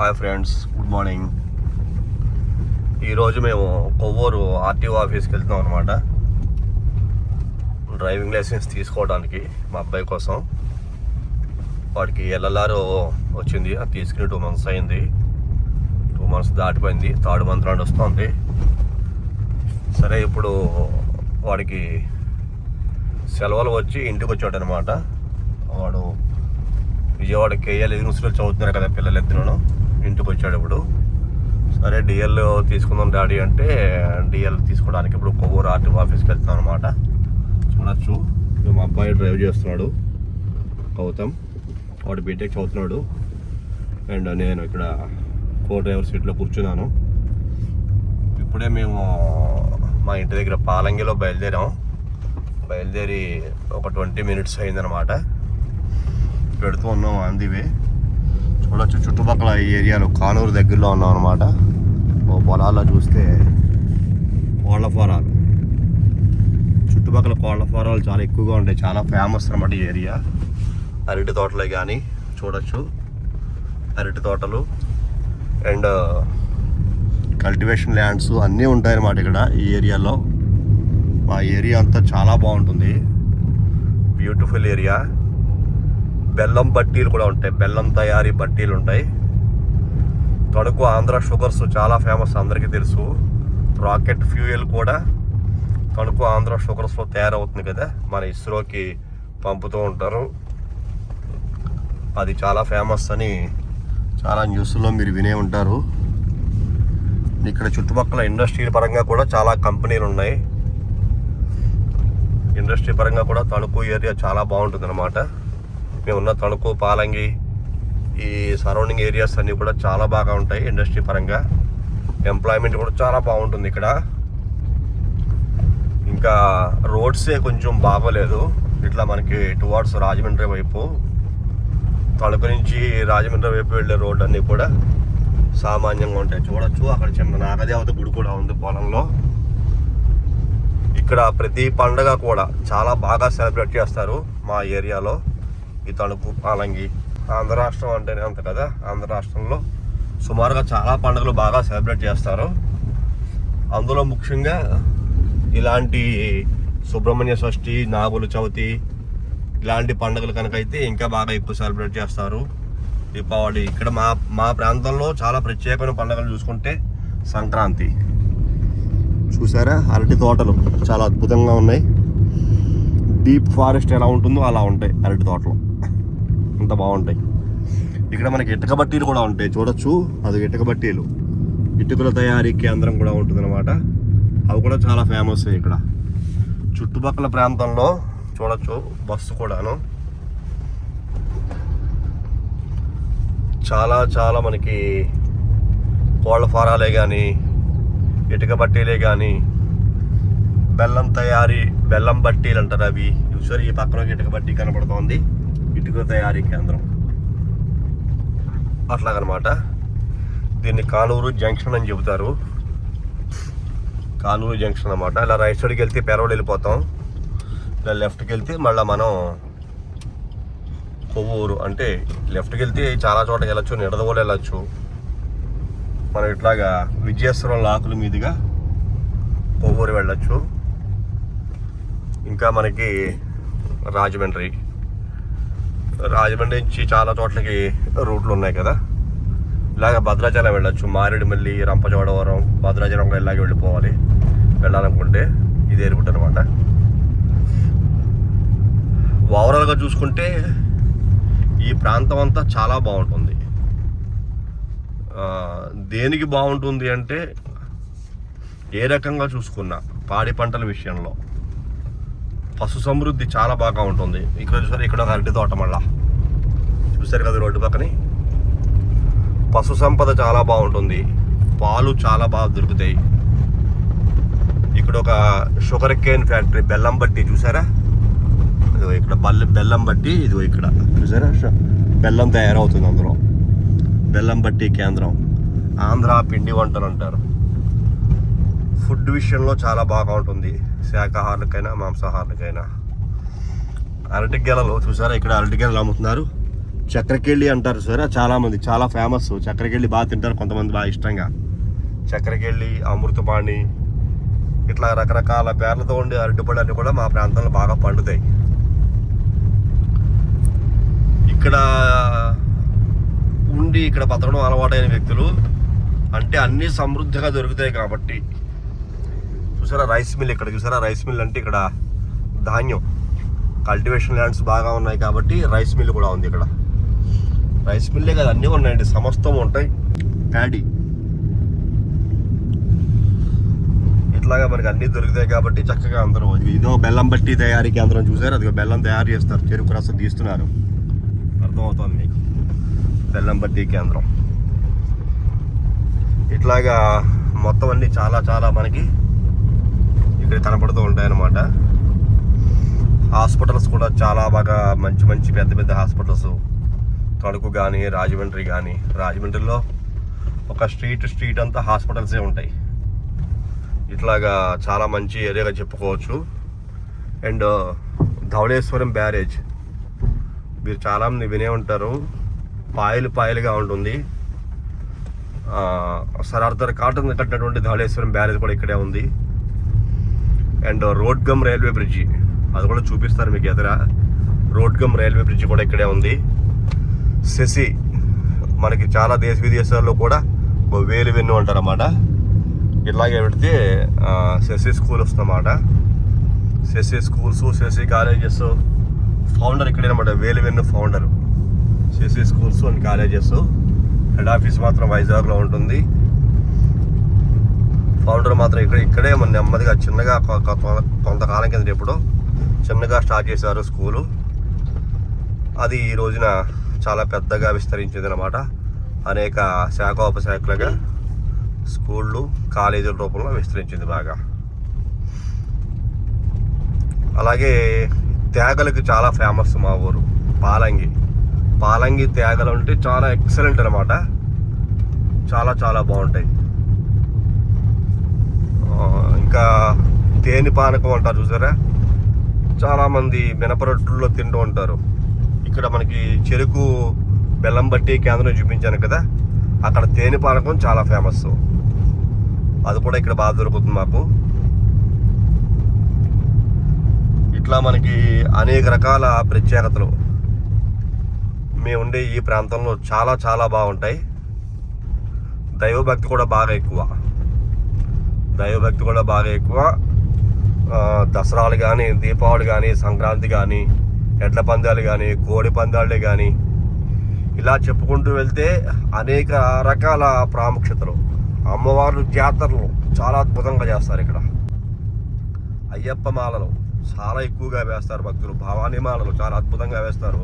Hi friends good morning ఈరోజు మేము Kovvur RTO ఆఫీస్కి వెళ్తున్నాం అనమాట డ్రైవింగ్ లైసెన్స్ తీసుకోవడానికి మా అబ్బాయి కోసం. వాడికి ఎల్ఎల్ఆర్ వచ్చింది. అది తీసుకుని టూ మంత్స్ అయింది. టూ మంత్స్ దాటిపోయింది. థర్డ్ మంత్ నుండి వస్తుంది. సరే ఇప్పుడు వాడికి సెలవులు వచ్చి ఇంటికి వచ్చాడు అనమాట వాడు విజయవాడ కేఎల్ యూనివర్సిటీలో చదువుతున్నారు కదా పిల్లలు పిల్లలిద్దరూ ఇంటికి వచ్చాడు ఇప్పుడు సరే డిఎల్ తీసుకుందాం డాడీ అంటే డిఎల్ తీసుకోవడానికి ఇప్పుడు కొవ్వూరు ఆర్టీ ఆఫీస్కి వెళ్తాం అనమాట చూడొచ్చు మా అబ్బాయి డ్రైవ్ చేస్తున్నాడు. గౌతమ్ వాడు బీటెక్ చదువుతున్నాడు. అండ్ నేను ఇక్కడ కో డ్రైవర్ సీట్లో కూర్చున్నాను. ఇప్పుడే మేము మా ఇంటి దగ్గర పాలంగిలో బయలుదేరాం. బయలుదేరి ఒక ట్వంటీ మినిట్స్ అయిందనమాట. పెడుతూ ఉన్నాం అందివే. చూడొచ్చు చుట్టుపక్కల ఈ ఏరియాలో కానూరు దగ్గరలో ఉన్నాం అనమాట ఓ పొలాల్లో చూస్తే కోళ్ళ ఫారాలు. చుట్టుపక్కల కోళ్ళ ఫారాలు చాలా ఎక్కువగా ఉంటాయి. చాలా ఫేమస్ అనమాట ఈ ఏరియా. అరటి తోటలే కానీ చూడొచ్చు. అరటి తోటలు అండ్ కల్టివేషన్ ల్యాండ్స్ అన్నీ ఉంటాయన్నమాట ఇక్కడ ఈ ఏరియాలో. మా ఏరియా అంతా చాలా బాగుంటుంది. Beautiful area. బెల్లం బట్టీలు కూడా ఉంటాయి. బెల్లం తయారీ బట్టీలు ఉంటాయి. తణుకు ఆంధ్ర షుగర్స్ చాలా ఫేమస్ అందరికీ తెలుసు. రాకెట్ ఫ్యూయల్ కూడా తణుకు ఆంధ్ర షుగర్స్లో తయారవుతుంది కదా. మన ఇస్రోకి పంపుతూ ఉంటారు. అది చాలా ఫేమస్ అని చాలా న్యూస్లో మీరు వినే ఉంటారు. ఇక్కడ చుట్టుపక్కల ఇండస్ట్రీ పరంగా కూడా చాలా కంపెనీలు ఉన్నాయి. ఇండస్ట్రీ పరంగా కూడా తణుకు ఏరియా చాలా బాగుంటుంది అనమాట మేమున్న తణుకు పాలంగి ఈ సరౌండింగ్ ఏరియాస్ అన్నీ కూడా చాలా బాగా ఉంటాయి ఇండస్ట్రీ పరంగా. ఎంప్లాయ్మెంట్ కూడా చాలా బాగుంటుంది ఇక్కడ. ఇంకా రోడ్సే కొంచెం బాగోలేదు. ఇట్లా మనకి టువార్డ్స్ రాజమండ్రి వైపు తణుకు నుంచి రాజమండ్రి వైపు వెళ్ళే రోడ్ అన్నీ కూడా సామాన్యంగా ఉంటాయి. చూడొచ్చు అక్కడ చిన్న నాగదేవత గుడి కూడా ఉంది పొలంలో. ఇక్కడ ప్రతి పండగ కూడా చాలా బాగా సెలబ్రేట్ చేస్తారు మా ఏరియాలో. ఈ తణుకు పాలంగి ఆంధ్ర రాష్ట్రం అంటేనే అంత కదా? ఆంధ్ర రాష్ట్రంలో సుమారుగా చాలా పండుగలు బాగా సెలబ్రేట్ చేస్తారు. అందులో ముఖ్యంగా ఇలాంటి సుబ్రహ్మణ్య షష్ఠి నాగుల చవితి ఇలాంటి పండుగలు కనుక అయితే ఇంకా బాగా ఎక్కువ సెలబ్రేట్ చేస్తారు. దీపావళి ఇక్కడ మా మా ప్రాంతంలో చాలా ప్రత్యేకమైన పండుగలు చూసుకుంటే సంక్రాంతి. చూసారా? అరటి తోటలు చాలా అద్భుతంగా ఉన్నాయి. డీప్ ఫారెస్ట్ ఎలా ఉంటుందో అలా ఉంటాయి అరటి తోటలు. అంత బాగుంటాయి. ఇక్కడ మనకి ఇటుక బట్టీలు కూడా ఉంటాయి చూడొచ్చు. అది ఇటుక బట్టీలు. ఇటుకల తయారీ కేంద్రం కూడా ఉంటుంది అనమాట అవి కూడా చాలా ఫేమస్ ఇక్కడ. చుట్టుపక్కల ప్రాంతంలో చూడొచ్చు బస్సు కూడాను. చాలా చాలా మనకి కోళ్ళ ఫారాలే కానీ ఇటుక బట్టీలే కానీ బెల్లం తయారీ బెల్లం బట్టీలు అంటారు అవి. చూసారు ఈ పక్కన ఇటుక బట్టీ కనపడుతోంది. ఇటుక తయారీ కేంద్రం. అట్లాగనమాట. దీన్ని కానూరు జంక్షన్ అని చెబుతారు. కానూరు జంక్షన్ అనమాట. ఇలా రైట్ సైడ్కి వెళ్తే పెరవలు వెళ్ళిపోతాం. ఇలా లెఫ్ట్కి వెళ్తే మళ్ళీ మనం కొవ్వూరు అంటే లెఫ్ట్కి వెళ్తే చాలా చోట వెళ్ళచ్చు నిడదవోలు వెళ్ళొచ్చు. మనం ఇట్లాగా విజయేశ్వరం లాకుల మీదుగా కొవ్వూరు వెళ్ళొచ్చు. ఇంకా మనకి రాజమండ్రి. రాజమండ్రి నుంచి చాలా చోట్లకి రూట్లు ఉన్నాయి కదా. ఇలాగ భద్రాచలం వెళ్ళొచ్చు. మారేడుమల్లి రంపచోడవరం భద్రాచలం కూడా ఇలాగే వెళ్ళిపోవాలి. వెళ్ళాలనుకుంటే ఇదే రూట్ అనమాట ఓవరాల్గా చూసుకుంటే ఈ ప్రాంతం అంతా చాలా బాగుంటుంది. దేనికి బాగుంటుంది అంటే ఏ రకంగా చూసుకున్నా పాడి పంటల విషయంలో. పశు సమృద్ధి చాలా బాగా ఉంటుంది. ఇక్కడ చూసారు ఇక్కడ ఒక అరటి తోట మళ్ళా. చూసారు కదా రోడ్డు పక్కని? పశు సంపద చాలా బాగుంటుంది. పాలు చాలా బాగా దొరుకుతాయి. ఇక్కడ ఒక షుగర్ కేన్ ఫ్యాక్టరీ బెల్లం బట్టి చూసారా? ఇదిగో ఇక్కడ బల్ల బెల్లం బట్టి ఇదిగో ఇక్కడ. చూసారా? బెల్లం తయారవుతుంది అందులో. బెల్లం బట్టి కేంద్రం. ఆంధ్ర పిండి వంటలు అంటారు. ఫుడ్ విషయంలో చాలా బాగా ఉంటుంది. శాఖాహారులకైనా మాంసాహారులకైనా. అరటి గెలలు చూసారా ఇక్కడ అరటి గెలలు అమ్ముతున్నారు. చక్రకేళి అంటారు సార్ చాలామంది చాలా ఫేమస్ చక్రకేళి బాగా తింటారు కొంతమంది బాగా ఇష్టంగా. చక్రకేళి అమృతపాణి ఇట్లా రకరకాల పేర్లతో ఉండే అరటిపళ్ళు అన్ని కూడా మా ప్రాంతంలో బాగా పండుతాయి. ఇక్కడ ఉండి ఇక్కడ బతకడం అలవాటైన వ్యక్తులు అంటే అన్నీ సమృద్ధిగా దొరుకుతాయి కాబట్టి చూసారా రైస్ మిల్ ఇక్కడ? చూసారా రైస్ మిల్ అంటే ఇక్కడ ధాన్యం. కల్టివేషన్ ల్యాండ్స్ బాగా ఉన్నాయి కాబట్టి రైస్ మిల్ కూడా ఉంది ఇక్కడ. రైస్ మిల్లే కదా అన్నీ ఉన్నాయండి సమస్తం ఉంటాయి. ప్యాడీ ఇట్లాగా మనకి అన్ని దొరుకుతాయి కాబట్టి చక్కగా అందరూ ఇదో బెల్లం బట్టి తయారీ కేంద్రం చూసారు. అది బెల్లం తయారు చేస్తారు. చెరుకు రసం తీస్తున్నారు. అర్థమవుతుంది మీకు? బెల్లం బట్టి కేంద్రం. ఇట్లాగా మొత్తం అన్నీ చాలా చాలా మనకి ఇక్కడ కనపడుతూ ఉంటాయి అన్నమాట హాస్పిటల్స్ కూడా చాలా బాగా మంచి మంచి పెద్ద పెద్ద హాస్పిటల్స్. తణుకు కానీ రాజమండ్రి కానీ రాజమండ్రిలో ఒక స్ట్రీట్ స్ట్రీట్ అంతా హాస్పిటల్సే ఉంటాయి. ఇట్లాగా చాలా మంచి ఏరియాగా చెప్పుకోవచ్చు. And Dowleswaram barrage. మీరు చాలామంది వినే ఉంటారు. పాయలు పాయలుగా ఉంటుంది. ఆ, సరార్థర్ కాటన్ కట్టినటువంటి ధవళేశ్వరం బ్యారేజ్ కూడా ఇక్కడే ఉంది. And road cum railway bridge. అది కూడా చూపిస్తారు మీకు ఎదుర. రోడ్ గమ్ రైల్వే బ్రిడ్జి కూడా ఇక్కడే ఉంది. శశి మనకి చాలా దేశ విదేశాల్లో కూడా ఓ వేలు వెన్ను అంటారన్నమాట. ఇలాగే పెడితే శశి స్కూల్ వస్తుందన్నమాట. Sasi schools Sasi colleges founder ఇక్కడే అనమాట వేలు వెన్ను founder. Sasi schools and colleges. Head office మాత్రం వైజాగ్లో ఉంటుంది. ఫౌండర్ మాత్రం ఇక్కడ ఇక్కడే మన నెమ్మదిగా చిన్నగా కొంతకాలం కింద ఎప్పుడో చిన్నగా స్టార్ట్ చేశారు స్కూలు. అది ఈ రోజున చాలా పెద్దగా విస్తరించింది అనమాట అనేక శాఖోపశాఖలుగా స్కూళ్ళు కాలేజీల రూపంలో విస్తరించింది బాగా. అలాగే తేగలకు చాలా ఫేమస్ మా ఊరు పాలంగి. పాలంగి తేగలు అంటే చాలా ఎక్సలెంట్ అనమాట చాలా చాలా బాగుంటాయి. ఇంకా తేనె పానకం అంటారు చూసారా? చాలామంది మినపరొట్టుల్లో తింటూ ఉంటారు. ఇక్కడ మనకి చెరుకు బెల్లం బట్టి కేంద్రం చూపించాను కదా అక్కడ తేనె పానకం చాలా ఫేమస్. అది కూడా ఇక్కడ బాగా దొరుకుతుంది మాకు. ఇట్లా మనకి అనేక రకాల ప్రత్యేకతలు. మేము ఉండే ఈ ప్రాంతంలో చాలా చాలా బాగుంటాయి. దైవభక్తి కూడా బాగా ఎక్కువ. దైవభక్తి కూడా బాగా ఎక్కువ. దసరాలు కానీ దీపావళి కానీ సంక్రాంతి కానీ ఎడ్ల పందాలు కానీ కోడి పందాలే కానీ ఇలా చెప్పుకుంటూ వెళ్తే అనేక రకాల ప్రాముఖ్యతలు అమ్మవార్లు జాతరలు చాలా అద్భుతంగా చేస్తారు ఇక్కడ. అయ్యప్ప మాలలు చాలా ఎక్కువగా వేస్తారు భక్తులు. భవానీ మాలలు చాలా అద్భుతంగా వేస్తారు.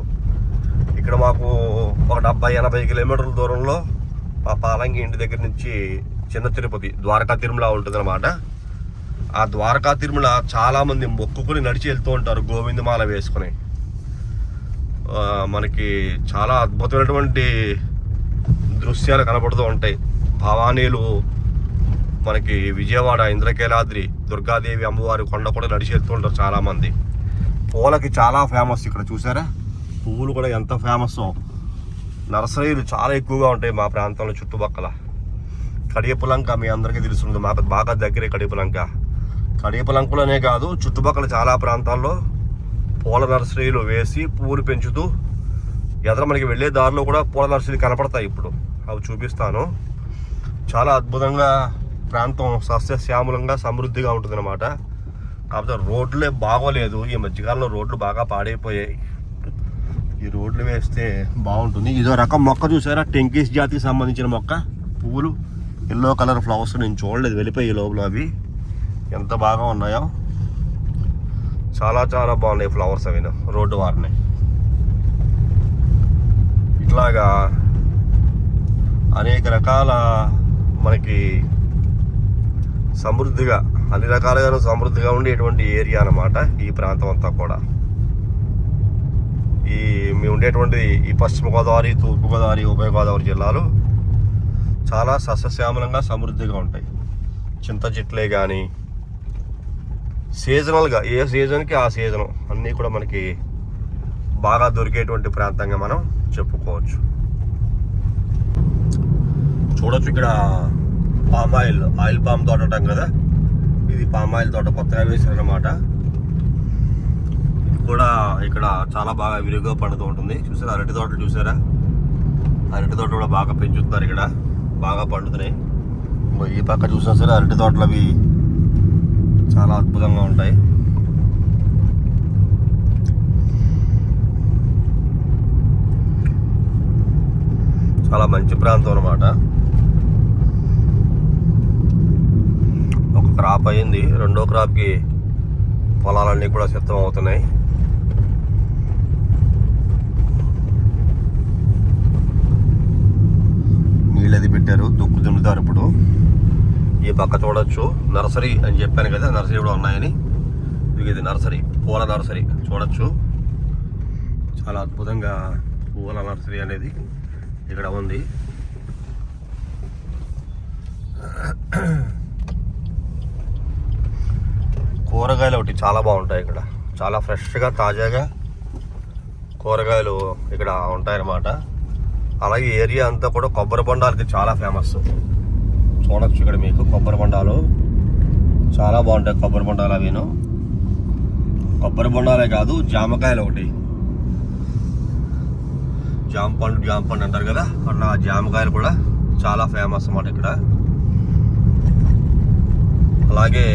ఇక్కడ మాకు ఒక డెబ్బై ఎనభై కిలోమీటర్ల దూరంలో మా పాలంగి ఇంటి దగ్గర నుంచి చిన్న తిరుపతి ద్వారకా తిరుమల ఉంటుంది ఆ ద్వారకా తిరుమల చాలామంది మొక్కుకుని నడిచి వెళ్తూ ఉంటారు గోవిందమాల వేసుకుని. మనకి చాలా అద్భుతమైనటువంటి దృశ్యాలు కనబడుతూ ఉంటాయి. భవానీలు మనకి విజయవాడ ఇంద్రకేలాద్రి దుర్గాదేవి అమ్మవారి కొండ కూడా నడిచి వెళ్తూ ఉంటారు చాలామంది. పూలకి చాలా ఫేమస్ ఇక్కడ చూసారా? పువ్వులు కూడా ఎంత ఫేమస్. నర్సరీలు చాలా ఎక్కువగా ఉంటాయి మా ప్రాంతంలో చుట్టుపక్కల. కడియపులంక మీ అందరికీ తెలుస్తుంది మాకు బాగా దగ్గరే కడియపులంక. కడియపులంకలోనే కాదు చుట్టుపక్కల చాలా ప్రాంతాల్లో పూల నర్సరీలు వేసి పువ్వులు పెంచుతూ ఎదర మనకి వెళ్ళే దారిలో కూడా పూల నర్సరీలు కనపడతాయి ఇప్పుడు. అవి చూపిస్తాను. చాలా అద్భుతంగా ప్రాంతం సస్యశ్యామలంగా సమృద్ధిగా ఉంటుంది అనమాట కాకపోతే రోడ్లే బాగోలేదు. ఈ మధ్యకాలంలో రోడ్లు బాగా పాడైపోయాయి. ఈ రోడ్లు వేస్తే బాగుంటుంది. ఇదో రకం మొక్క చూసారా? టెంకీస్ జాతికి సంబంధించిన మొక్క. పువ్వులు. ఎల్లో కలర్ ఫ్లవర్స్ నేను చూడలేదు వెళ్ళిపోయి లోపల అవి. ఎంత బాగా ఉన్నాయో. చాలా చాలా బాగున్నాయి ఫ్లవర్స్ అవి. రోడ్డు వారిని. ఇట్లాగా అనేక రకాల మనకి సమృద్ధిగా అన్ని రకాలుగా సమృద్ధిగా ఉండేటువంటి ఏరియా అన్నమాట ఈ ప్రాంతం అంతా కూడా. ఈ మేము ఉండేటువంటి ఈ పశ్చిమ గోదావరి తూర్పు గోదావరి ఉభయ గోదావరి జిల్లాలు. చాలా సస్యశ్యామలంగా సమృద్ధిగా ఉంటాయి. చింత చెట్లే కానీ సీజనల్గా ఏ సీజన్కి ఆ సీజన్ అన్నీ కూడా మనకి బాగా దొరికేటువంటి ప్రాంతంగా మనం చెప్పుకోవచ్చు. చూడొచ్చు ఇక్కడ పామ్ ఆయిల్ ఆయిల్ పామ్ తోట అంటాం కదా? ఇది పామ్ ఆయిల్ తోట కొత్తగా వేశారనమాట ఇది కూడా ఇక్కడ చాలా బాగా విరివిగా పండుతూ ఉంటుంది. చూసారా? అరటి తోటలు చూసారా? అరటి తోట కూడా బాగా పెంచుతున్నారు ఇక్కడ. బాగా పండుతున్నాయి. ఈ పక్క చూసినా సరే అరటి తోటలు అవి చాలా అద్భుతంగా ఉంటాయి. చాలా మంచి ప్రాంతం అనమాట ఒక క్రాప్ అయింది. రెండో క్రాప్కి పొలాలన్నీ కూడా సిద్ధం అవుతున్నాయి. నీళ్ళు అది పెట్టారు. దుక్కు దున్నుతారు ఇప్పుడు. ఈ పక్క చూడొచ్చు. నర్సరీ అని చెప్పాను కదా నర్సరీ కూడా ఉన్నాయని. ఇది ఇది నర్సరీ పూల నర్సరీ. చూడొచ్చు. చాలా అద్భుతంగా పూల నర్సరీ అనేది ఇక్కడ ఉంది. కూరగాయలు ఒకటి చాలా బాగుంటాయి ఇక్కడ. చాలా ఫ్రెష్గా తాజాగా కూరగాయలు ఇక్కడ ఉంటాయన్నమాట. అలాగే ఏరియా అంతా కూడా కొబ్బరి బొండాలకి చాలా ఫేమస్. చూడొచ్చు ఇక్కడ మీకు కొబ్బరి బొండాలు. చాలా బాగుంటాయి కొబ్బరి బొండాలు అవిను. కొబ్బరి బొండాలే కాదు జామకాయలు ఒకటి. జామ పండు జామ పండు అంటారు కదా అన్న ఆ జామకాయలు కూడా చాలా ఫేమస్ అన్నమాట ఇక్కడ. అలాగే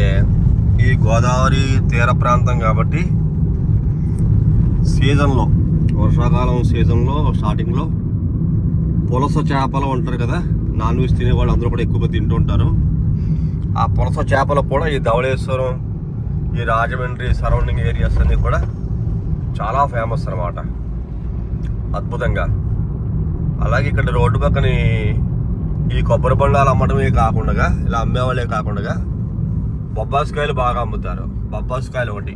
ఈ గోదావరి తీర ప్రాంతం కాబట్టి సీజన్లో వర్షాకాలం సీజన్లో స్టార్టింగ్లో పులస చేపలు ఉంటారు కదా నాన్ వెజ్ తినే వాళ్ళు అందరూ కూడా ఎక్కువగా తింటూ ఉంటారు. ఆ పులస చేపలు కూడా ఈ ధవళేశ్వరం ఈ రాజమండ్రి సరౌండింగ్ ఏరియాస్ అన్నీ కూడా చాలా ఫేమస్ అన్నమాట. అద్భుతంగా. అలాగే ఇక్కడ రోడ్డు పక్కని ఈ కొబ్బరి బండాలు అమ్మడమే కాకుండా ఇలా అమ్మేవాళ్ళే కాకుండా బొబ్బాసుకాయలు బాగా అమ్ముతారు. బొబ్బాసుకాయలు ఒకటి.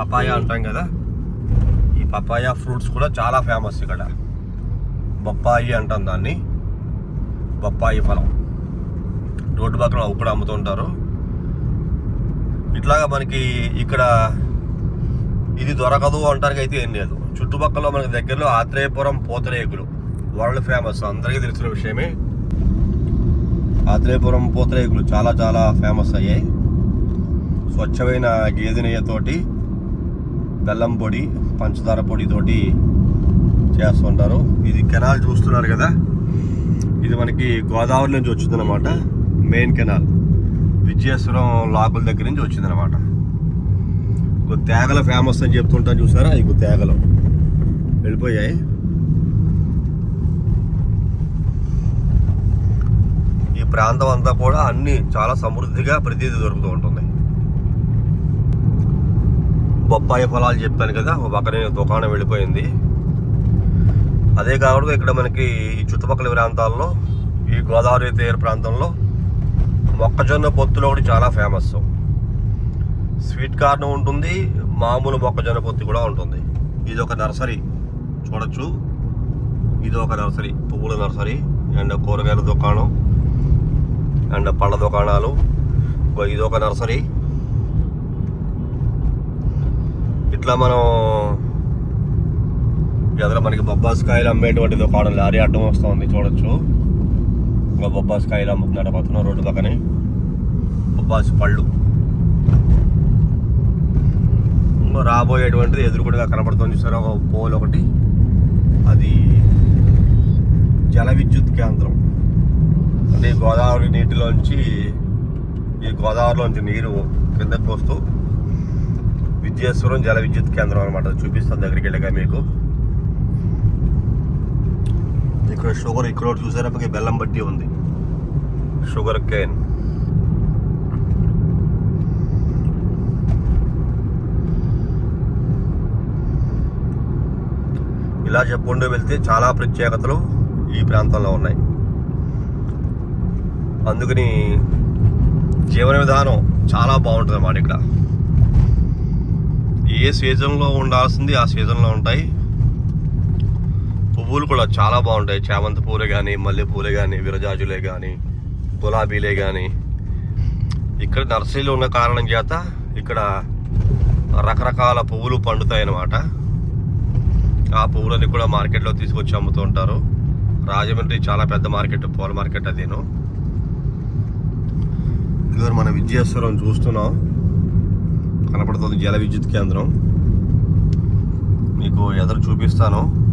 పపాయ అంటాం కదా ఈ పపాయ ఫ్రూట్స్ కూడా చాలా ఫేమస్ ఇక్కడ. బొప్పాయి అంటాం దాన్ని. బొప్పాయి ఫలం. రోడ్డు పక్కన అవి అమ్ముతుంటారు. ఇట్లాగా మనకి ఇక్కడ ఇది దొరకదు అంటానికి అయితే ఏం లేదు. చుట్టుపక్కల మనకి దగ్గరలో ఆత్రేయపురం పూతరేకులు. World famous. అందరికీ తెలిసిన విషయమే. ఆత్రేయపురం పూతరేకులు చాలా చాలా ఫేమస్ అయ్యాయి. స్వచ్ఛమైన గేదె నెయ్యతోటి బెల్లం పొడి పంచదార పొడితోటి చేస్తుంటారు. ఇది కెనాల్ చూస్తున్నారు కదా? ఇది మనకి గోదావరి నుంచి వచ్చిందనమాట మెయిన్ కెనాల్. విజయేశ్వరం లాకుల దగ్గర నుంచి వచ్చిందనమాట తేగల ఫేమస్ అని చెప్తుంటాను చూసారా? ఇక తేగలు. వెళ్ళిపోయాయి. ఈ ప్రాంతం అంతా కూడా అన్ని చాలా సమృద్ధిగా ప్రతిదీ దొరుకుతూ ఉంటుంది. బొప్పాయి ఫలాలు చెప్పాను కదా? ఒక పక్కనే దుకాణం వెళ్ళిపోయింది. అదే కాకుండా ఇక్కడ మనకి ఈ చుట్టుపక్కల ప్రాంతాల్లో ఈ గోదావరి తీర ప్రాంతంలో మొక్కజొన్న పొత్తులు ఒకటి చాలా ఫేమస్ స్వీట్ కార్న్ ఉంటుంది మామూలు మొక్కజొన్న పొత్తి కూడా ఉంటుంది. ఇది ఒక నర్సరీ చూడొచ్చు. ఇది ఒక నర్సరీ పువ్వుల నర్సరీ అండ్ కూరగాయల దుకాణం అండ్ పళ్ళ దుకాణాలు. ఇది ఒక నర్సరీ. ఇట్లా మనం ఎదురు మనకి బొబ్బాస్కాయలు అమ్మేటువంటి ఆడ లారీ అడ్డం వస్తుంది చూడొచ్చు. ఇంకా బొబ్బాస్కాయలు అమ్ముతున్నాడు పక్కన రోడ్డు పక్కనే. బొబ్బాస్ పళ్ళు. ఇంకా రాబోయేటువంటిది ఎదురుకుడిగా కనపడుతుంది చూసారు ఒక పోల్ ఒకటి. అది జల విద్యుత్ కేంద్రం. అంటే గోదావరి నీటిలోంచి ఈ గోదావరిలోంచి నీరు కిందకు వస్తూ విద్యేశ్వరం జల విద్యుత్ కేంద్రం అనమాట చూపిస్తాను దగ్గరికి వెళ్ళగా మీకు. ఇక్కడ షుగర్ ఇక్కడ చూసారా మనకి బెల్లం బట్టి ఉంది. Sugar cane. ఇలా చెప్పుకుంటూ వెళ్తే చాలా ప్రత్యేకతలు ఈ ప్రాంతంలో ఉన్నాయి. అందుకని జీవన విధానం చాలా బాగుంటుంది అన్నమాట ఇక్కడ. ఏ సీజన్లో ఉండాల్సింది ఆ సీజన్లో ఉంటాయి. పువ్వులు కూడా చాలా బాగుంటాయి. చామంతి పూలే కానీ మల్లె పూలే కానీ విరజాజులే కానీ గులాబీలే కానీ ఇక్కడ నర్సరీలో ఉన్న కారణం చేత ఇక్కడ రకరకాల పువ్వులు పండుతాయి అన్నమాట ఆ పువ్వులన్నీ కూడా మార్కెట్లో తీసుకొచ్చి అమ్ముతూ ఉంటారు. రాజమండ్రి చాలా పెద్ద మార్కెట్ పూల మార్కెట్ అదేను. ఇదిగో మన విజయేశ్వరం చూస్తున్నాం. కనపడుతుంది జల విద్యుత్ కేంద్రం. మీకు ఎదురు చూపిస్తాను.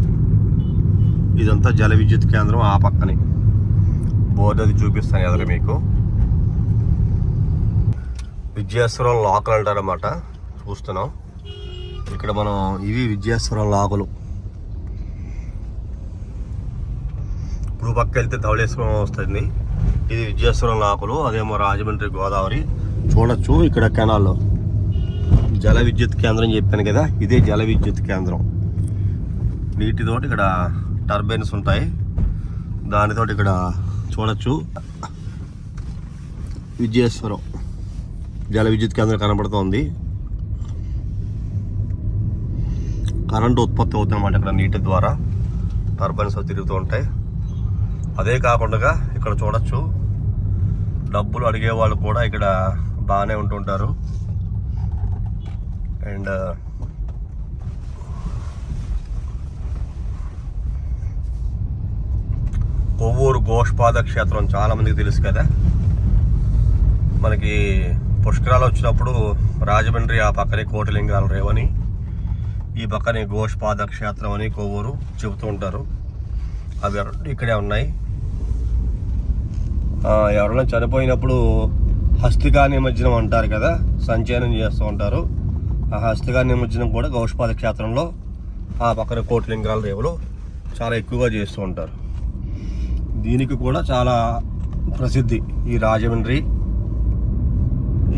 ఇదంతా జల విద్యుత్ కేంద్రం ఆ పక్కనే. బోర్డు అది చూపిస్తాను ఎదురు మీకు. విద్యాశ్వరం లోకల్ అంటారన్నమాట. చూస్తున్నాం. ఇక్కడ మనం ఇవి విద్యాశ్వరం లోకలు. ఇప్పుడు పక్క వెళ్తే ధవళేశ్వరం వస్తుంది. ఇది విద్యాశ్వరం లోకలు. అదేమో రాజమండ్రి గోదావరి. చూడొచ్చు ఇక్కడ కెనాల్లో. జల విద్యుత్ కేంద్రం చెప్పాను కదా. ఇదే జల విద్యుత్ కేంద్రం. నీటితోటి ఇక్కడ టర్బైన్స్ ఉంటాయి. దానితోటి ఇక్కడ చూడొచ్చు. విజయేశ్వరం జల విద్యుత్ కేంద్రం కనబడుతోంది. కరెంటు ఉత్పత్తి అవుతుందన్నమాట ఇక్కడ నీటి ద్వారా. టర్బైన్స్ తిరుగుతూ ఉంటాయి. అదే కాకుండా ఇక్కడ చూడొచ్చు. డబ్బులు అడిగే వాళ్ళు కూడా ఇక్కడ బాగానే ఉంటుంటారు. అండ్ కొవ్వూరు గోష్పాద క్షేత్రం చాలామందికి తెలుసు కదా. మనకి పుష్కరాలు వచ్చినప్పుడు రాజమండ్రి ఆ పక్కనే కోటలింగాల రేవని ఈ పక్కనే గోష్పాద క్షేత్రం అని కొవ్వూరు చెబుతూ ఉంటారు. అవి ఇక్కడే ఉన్నాయి. ఎవరైనా చనిపోయినప్పుడు హస్తికా నిమజ్జనం అంటారు కదా సంచయనం చేస్తూ ఉంటారు. ఆ హస్తికా నిమజ్జనం కూడా గౌష్పాద క్షేత్రంలో ఆ పక్కన కోటిలింగాల రేవులు చాలా ఎక్కువగా చేస్తూ ఉంటారు. దీనికి కూడా చాలా ప్రసిద్ధి ఈ రాజమండ్రి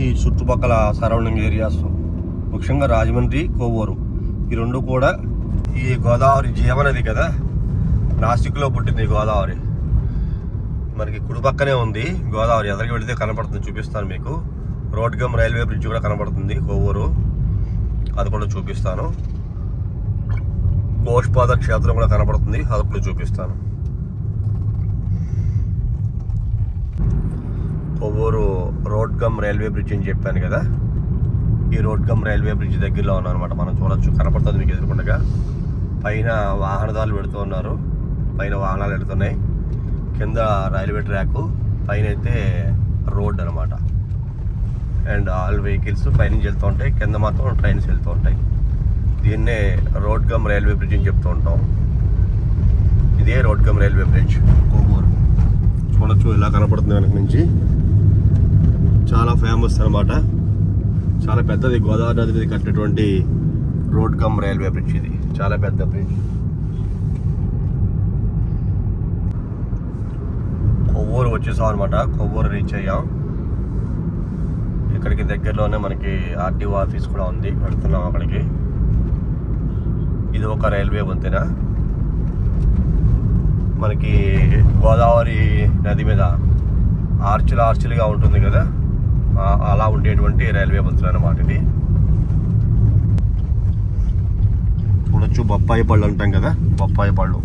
ఈ చుట్టుపక్కల సరౌండింగ్ ఏరియాస్. ముఖ్యంగా రాజమండ్రి కొవ్వూరు. ఈ రెండు కూడా ఈ గోదావరి జీవనది కదా. నాసిక్లో పుట్టింది గోదావరి. మనకి కుడి పక్కనే ఉంది గోదావరి. ఎదరికి వెళితే కనపడుతుంది చూపిస్తాను మీకు. రోడ్గమ్ రైల్వే బ్రిడ్జ్ కూడా కనపడుతుంది కొవ్వూరు. అది కూడా చూపిస్తాను. గోష్పాద క్షేత్రం కూడా కనపడుతుంది అది కూడా చూపిస్తాను. Kovvur road cum railway bridge అని చెప్పాను కదా. ఈ రోడ్ గమ్ రైల్వే బ్రిడ్జ్ దగ్గరలో ఉన్నాను అనమాట మనం చూడొచ్చు. కనపడుతుంది మీకు ఎదురుకుండగా. పైన వాహనదారులు పెడుతూ ఉన్నారు. పైన వాహనాలు పెడుతున్నాయి. కింద రైల్వే ట్రాక్. పైన అయితే రోడ్ అనమాట అండ్ ఆల్ వెహికల్స్ పైనుంచి వెళ్తూ ఉంటాయి. కింద మాత్రం ట్రైన్స్ వెళ్తూ ఉంటాయి. దీన్నే రోడ్ గమ్ రైల్వే బ్రిడ్జ్ అని చెప్తూ ఉంటాం. ఇదే రోడ్ గమ్ రైల్వే బ్రిడ్జ్. కోగూరు చూడొచ్చు. ఇలా కనపడుతుంది వెనక నుంచి. చాలా ఫేమస్ అనమాట చాలా పెద్దది గోదావరి నది మీద కట్టినటువంటి రోడ్ కమ్ రైల్వే బ్రిడ్జ్ ఇది. చాలా పెద్ద బ్రిడ్జ్. కొవ్వూరు వచ్చేసాం అనమాట కొవ్వూరు రీచ్ అయ్యాం. ఇక్కడికి దగ్గరలోనే మనకి ఆర్టీఓ ఆఫీస్ కూడా ఉంది. వెళ్తున్నాం అక్కడికి. ఇది ఒక రైల్వే వంతెన. మనకి గోదావరి నది మీద ఆర్చులు ఆర్చులుగా ఉంటుంది కదా. అలా ఉండేటువంటి రైల్వే వంతెన అన్నమాట ఇది చూడొచ్చు బొప్పాయి పళ్ళు అంటాం కదా బొప్పాయి పళ్ళు.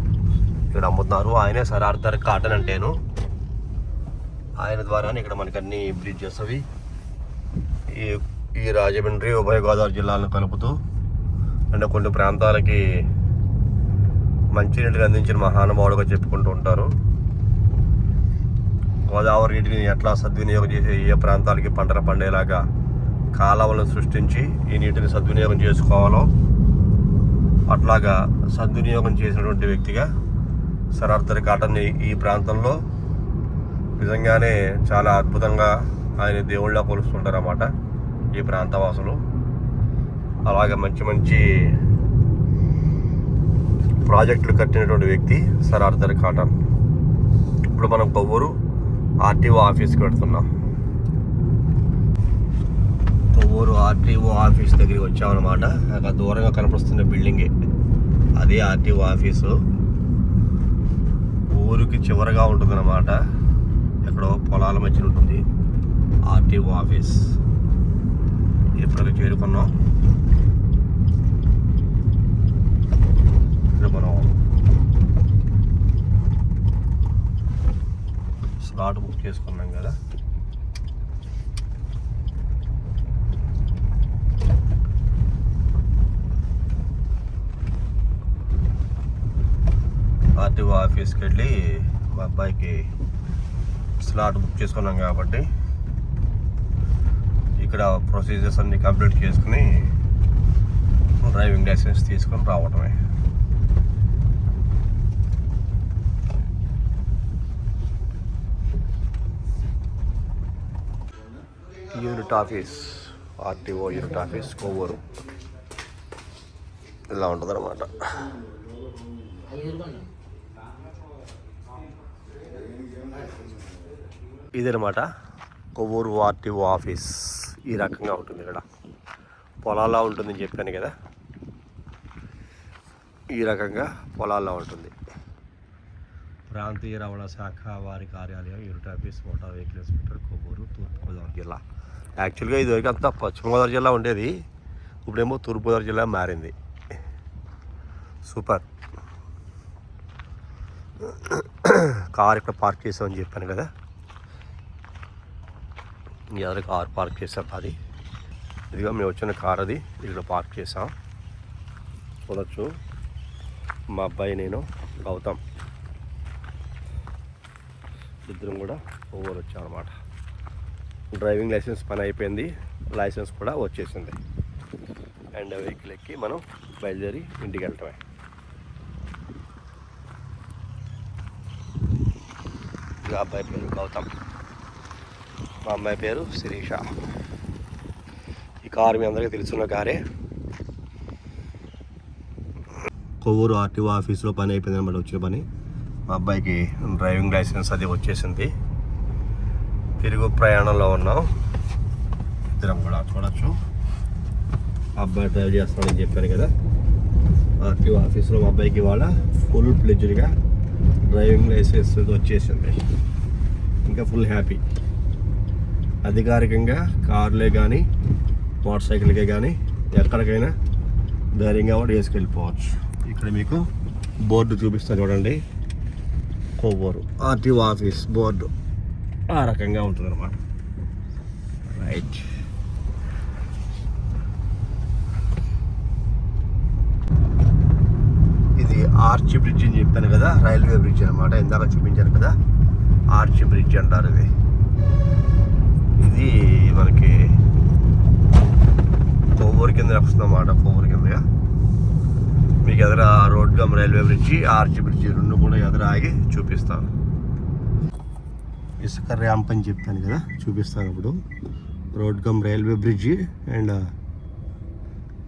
ఇక్కడ అమ్ముతున్నారు. ఆయనే సరార్థర్ కాటన్ అంటేను. ఆయన ద్వారానే ఇక్కడ మనకి అన్ని బ్రిడ్జెస్ అవి ఈ ఈ రాజమండ్రి ఉభయ గోదావరి జిల్లాలను కలుపుతూ అంటే కొన్ని ప్రాంతాలకి మంచినీటిని అందించిన మహానుభావుడుగా చెప్పుకుంటూ ఉంటారు. గోదావరి నీటిని ఎట్లా సద్వినియోగం చేసి ఏ ప్రాంతాలకి పంటలు పండేలాగా కాలువలను సృష్టించి ఈ నీటిని సద్వినియోగం చేసుకోవాలో అట్లాగా సద్వినియోగం చేసినటువంటి వ్యక్తిగా సరార్థరి కాటన్ ఈ ప్రాంతంలో నిజంగానే చాలా అద్భుతంగా ఆయన దేవుళ్ళ కొలుస్తుంటారు అన్నమాట ఈ ప్రాంతవాసులు. అలాగే మంచి మంచి ప్రాజెక్టులు కట్టినటువంటి వ్యక్తి సర్ ఆర్థర్ కాటన్. ఇప్పుడు మనం కొవ్వూరు ఆర్టీఓ ఆఫీస్కి పెడుతున్నాం కొవ్వూరు ఆర్టీఓ ఆఫీస్ దగ్గరికి వచ్చామన్నమాట. అక్కడ దూరంగా కనిపిస్తున్న బిల్డింగే. అదే ఆర్టీఓ ఆఫీసు. ఊరికి చివరగా ఉంటుందన్నమాట. ఎక్కడో పొలాల మధ్యన ఉంటుంది ఆర్టీఓ ఆఫీస్. ఎప్పటికి చేరుకున్నాం ఇక్కడ మనం స్లాట్ బుక్ చేసుకున్నాం కదా. ఆర్టీఓ ఆఫీస్కి వెళ్ళి మా అబ్బాయికి స్లాట్ బుక్ చేసుకున్నాం కాబట్టి ఇక్కడ ప్రొసీజర్స్ అన్ని కంప్లీట్ చేసుకుని డ్రైవింగ్ లైసెన్స్ తీసుకొని రావడమే unit office RTO unit office Kovvur. ఇలా ఉంటుంది అనమాట ఇదనమాట. కొవ్వూరు ఆర్టీఓ ఆఫీస్ ఈ రకంగా ఉంటుంది ఇక్కడ. పొలాల్లో ఉంటుందని చెప్పాను కదా. ఈ రకంగా పొలాల్లో ఉంటుంది. ప్రాంతీయ రవాణా శాఖ వారి కార్యాలయం unit office motor vehicle inspector Kovvur తూర్పుగోదావరి జిల్లా. యాక్చువల్గా ఇదివరకు అంతా పశ్చిమ గోదావరి జిల్లా ఉండేది. ఇప్పుడేమో తూర్పుగోదావరి జిల్లా మారింది. సూపర్. కార్ ఇక్కడ పార్క్ చేసామని చెప్పాను కదా. ఎవరు కార్ పార్క్ చేసాం అది. ఇదిగో మేము వచ్చిన కార్ అది. ఇక్కడ పార్క్ చేసాం. చూడొచ్చు. మా అబ్బాయి నేను గౌతమ్. ఇద్దరం కూడా ఓవర్ వచ్చాం అనమాట డ్రైవింగ్ లైసెన్స్ పని అయిపోయింది. లైసెన్స్ కూడా వచ్చేసింది. అండ్ వెహికల్ ఎక్కి మనం బయలుదేరి ఇంటికి వెళ్ళటమే. మా అబ్బాయి పేరు గౌతమ్. మా అమ్మాయి పేరు శిరీష. ఈ కారు మీ అందరికీ తెలుసున్న కారే. కొవ్వూరు ఆర్టీఓ ఆఫీస్లో పని అయిపోయింది అనమాట వచ్చిన పని. మా అబ్బాయికి డ్రైవింగ్ లైసెన్స్ అది వచ్చేసింది. తిరుగు ప్రయాణంలో ఉన్నాం. ఇద్దరం కూడా చూడొచ్చు. అబ్బాయి డ్రైవ్ చేస్తాడని చెప్పాను కదా. ఆర్టీఓ ఆఫీస్లో మా అబ్బాయికి ఇవాళ ఫుల్ ప్లెజ్డ్గా డ్రైవింగ్ లైసెన్స్ వచ్చేసింది. ఇంకా ఫుల్ హ్యాపీ. అధికారికంగా కార్లే కానీ మోటార్ సైకిల్కే కానీ ఎక్కడికైనా ధైర్యంగా కూడా వేసుకెళ్ళిపోవచ్చు. ఇక్కడ మీకు బోర్డు చూపిస్తాను చూడండి. Kovvur RTO office board. ఆ రకంగా ఉంటుంది అనమాట రైట్ ఇది ఆర్చ్ బ్రిడ్జ్ అని చెప్పాను కదా రైల్వే బ్రిడ్జ్ అనమాట ఇందాక చూపించాను కదా ఆర్చ్ బ్రిడ్జ్ అంటారు ఇది ఇది మనకి కొవ్వూరు కింద వస్తుంది అన్నమాట కొవ్వూరు కిందగా. మీకు ఎదుర road railway bridge arch bridge రెండు కూడా ఎదుర ఆగి చూపిస్తాను. ఇసుక ర్యాంప్ అని చెప్పాను కదా చూపిస్తాను ఇప్పుడు road cum railway bridge and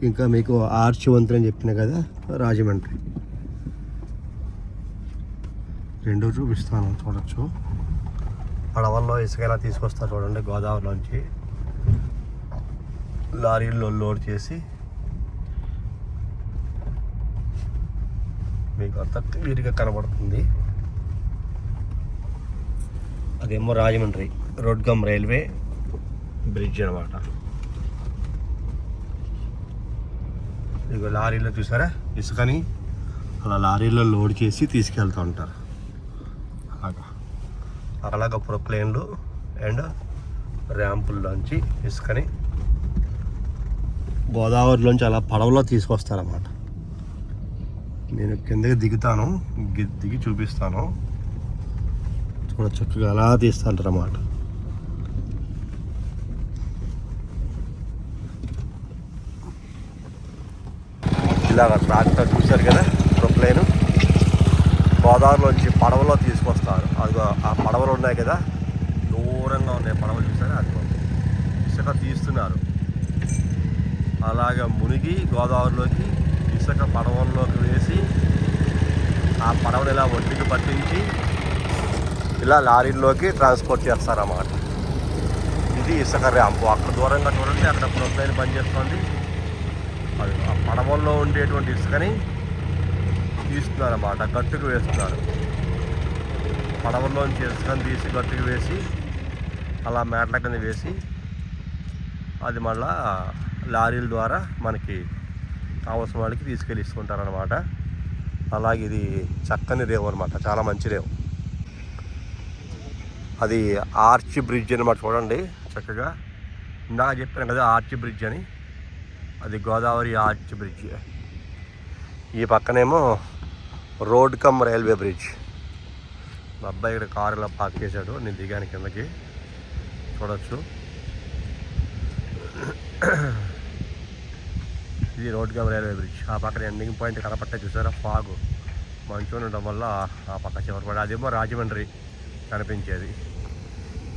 ఇంకా మీకు ఆర్చ్ వంతెన అని చెప్పిన కదా రాజమండ్రి. రెండు చూపిస్తాను చూడొచ్చు. పడవల్లో ఇసుక ఎలా తీసుకొస్తారు చూడండి గోదావరిలోంచి. లారీల్లో లోడ్ చేసి మీకు అంత క్లియర్గా కనబడుతుంది. అదేమో Rajahmundry road cum railway bridge అనమాట ఇదిగో లారీలో చూసారా? ఇసుకని అలా లారీలో లోడ్ చేసి తీసుకెళ్తూ ఉంటారు. అలాగా. అలాగ ప్రొక్లైన్లు అండ్ ర్యాంపుల్లోంచి ఇసుకని గోదావరిలోంచి అలా పడవలో తీసుకొస్తారన్నమాట. నేను కిందకి దిగుతాను దిగి చూపిస్తాను. చూడ చక్కగా అలా తీస్తాంటారు అన్నమాట ఇలాగ ట్రాక్టర్ చూశారు కదా ప్రొప్లైన్ గోదావరిలోంచి పడవలో తీసుకొస్తారు. అదిగో ఆ పడవలు ఉన్నాయి కదా దూరంగా ఉన్నాయి పడవలు చూసారా అది ఇసుక తీస్తున్నారు. అలాగ మునిగి గోదావరిలోకి ఇసుక పడవల్లోకి వేసి ఆ పడవలు ఇలా ఒడ్డుకి పట్టించి ఇలా లారీల్లోకి ట్రాన్స్పోర్ట్ చేస్తారన్నమాట. ఇది ఇసుక ర్యాంపు. అక్కడ దూరంగా చూడండి అక్కడ ప్రొక్లైన్ పనిచేస్తుంది. అది ఆ పడవల్లో ఉండేటువంటి ఇసుకని తీస్తున్నారు అన్నమాట గట్టుకు వేస్తున్నారు. పడవల్లోంచి ఇసుకని తీసి గట్టుకు వేసి అలా మేటల కింద వేసి అది మళ్ళా లారీల ద్వారా మనకి కావలసిన వాళ్ళకి తీసుకెళ్ళి ఇస్తుంటారనమాట అలాగే ఇది చక్కని రేవు అనమాట చాలా మంచి రేవు. అది ఆర్చ్ బ్రిడ్జ్ అనమాట చూడండి చక్కగా. ఇందాక చెప్పాను కదా ఆర్చ్ బ్రిడ్జ్ అని. అది గోదావరి ఆర్చ్ బ్రిడ్జ్. ఈ పక్కనేమో రోడ్ కమ్ రైల్వే బ్రిడ్జ్. మా అబ్బాయి ఇక్కడ కారు ఇలా పార్క్ చేశాడు నేను దిగాను కిందకి. చూడొచ్చు. ఇది రోడ్ కమ్ రైల్వే బ్రిడ్జ్. ఆ పక్కన ఎండింగ్ పాయింట్ కనపట్టే చూసారా? ఫాగు. మంచు ఉండడం వల్ల ఆ పక్క చివరి పడి అదేమో రాజమండ్రి కనిపించేది.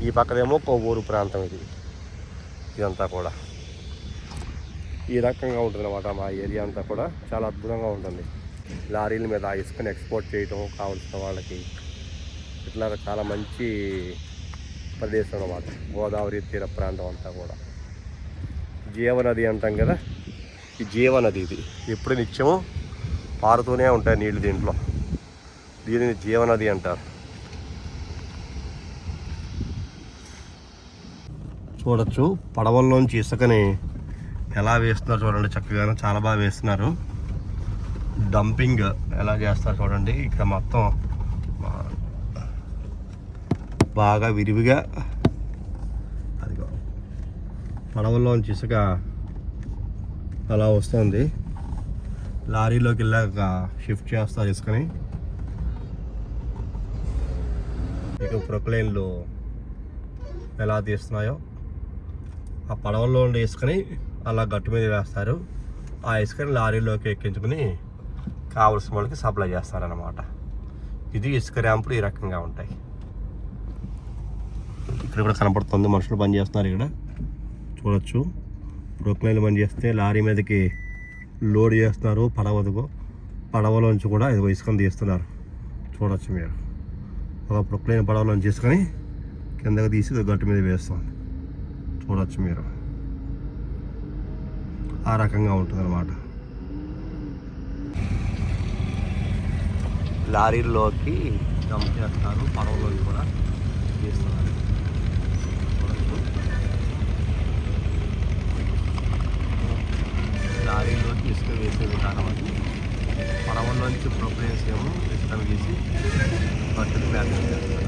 ఈ పక్కనేమో కొవ్వూరు ప్రాంతం ఇది. ఇదంతా కూడా. ఈ రకంగా ఉంటుంది అనమాట మా ఏరియా అంతా కూడా. చాలా అద్భుతంగా ఉంటుంది. లారీల మీద ఆ ఇసుకని ఎక్స్పోర్ట్ చేయటం కావాల్సిన వాళ్ళకి ఇట్లా చాలా మంచి ప్రదేశం అనమాట గోదావరి తీర ప్రాంతం అంతా కూడా. జీవనది అంటాం కదా? ఈ జీవనది ఇది. ఎప్పుడు నిత్యము పారుతూనే ఉంటాయి నీళ్ళు దీంట్లో. దీనిని జీవనది అంటారు. చూడొచ్చు. పడవల్లోంచి ఇసుకని ఎలా వేస్తున్నారు చూడండి చక్కగానే చాలా బాగా వేస్తున్నారు. డంపింగ్ ఎలా చేస్తారు చూడండి. ఇక్కడ మొత్తం బాగా విరివిగా అదిగో పడవల్లోంచి ఇసుక అలా వస్తుంది. లారీలోకి వెళ్ళాక షిఫ్ట్ చేస్తారు ఇసుకని. ఇక ప్రొక్లైన్లు ఎలా తీస్తున్నాయో ఆ పడవల్లో ఉండే ఇసుకని అలా గట్టు మీద వేస్తారు. ఆ ఇసుకని లారీలోకి ఎక్కించుకుని కావలసిన వాళ్ళకి సప్లై చేస్తారనమాట ఇది ఇసుక ర్యాంపులు ఈ రకంగా ఉంటాయి. ఇక్కడ కూడా కనపడుతుంది. మనుషులు పని చేస్తున్నారు ఇక్కడ. చూడొచ్చు. ప్రొక్లైన్లు పని చేస్తే లారీ మీదకి లోడ్ చేస్తున్నారు పడవదుకు పడవలోంచి కూడా ఇది ఇసుకని తీస్తున్నారు. చూడొచ్చు మీరు. ఒక ప్రొక్లైన్ పడవలోంచి తీసుకొని కిందకి తీసి గట్టు మీద వేస్తుంది. చూడొచ్చు మీరు. ఆ రకంగా ఉంటుంది అనమాట లారీల్లోకి డంప్ చేస్తారు పడవలోకి కూడా తీస్తున్నారు. చూడొచ్చు. లారీలోకి ఇసుక వేసే విధానం అది. పడవలోంచి ప్రొక్లేన్స్ ఏమో ఇసుకను తీసి బట్టలు ప్యాకింగ్ చేస్తారు.